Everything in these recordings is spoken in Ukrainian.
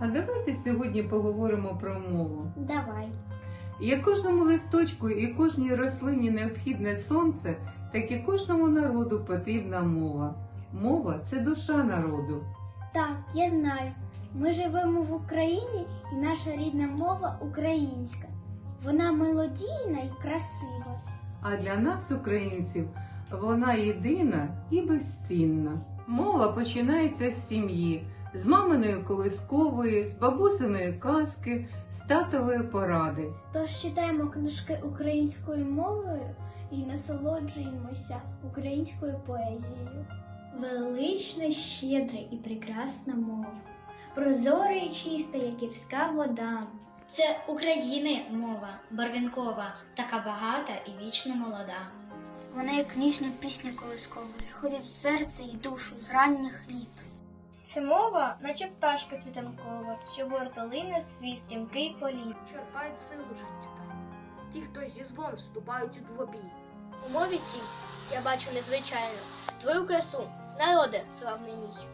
А давайте сьогодні поговоримо про мову. Давай. Як кожному листочку і кожній рослині необхідне сонце, так і кожному народу потрібна мова. Мова це душа народу. Так, я знаю. Ми живемо в Україні і наша рідна мова українська. Вона мелодійна і красива. А для нас, українців, вона єдина і безцінна. Мова починається з сім'ї, з маминої колискової, з бабусиної казки, з татової поради. Тож читаємо книжки українською мовою і насолоджуємося українською поезією. Велична, щедра і прекрасна мова. Прозора і чиста, як гірська вода. Це України мова, барвінкова, така багата і вічно молода. Вона як ніжна пісня колискова, заходить в серце і душу з ранніх літ. Це мова, наче пташка світанкова, що вортолине свій стрімкий політ. черпають силу життя. Ті, хто зі злом вступають у двобій. У мові цій я бачу незвичайно твою красу, народе славний мій.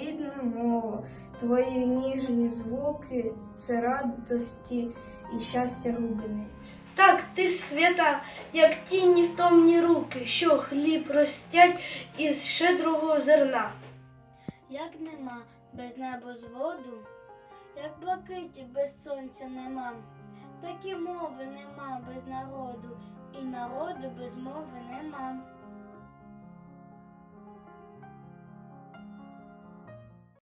Рідна мова, твої ніжні звуки це радості і щастя глибини. Так, ти свята, як тіні втомні руки, що хліб ростять із щедрого зерна. Як нема без небо з воду, як блакиті без сонця нема, так і мови нема без народу, і народу без мови нема.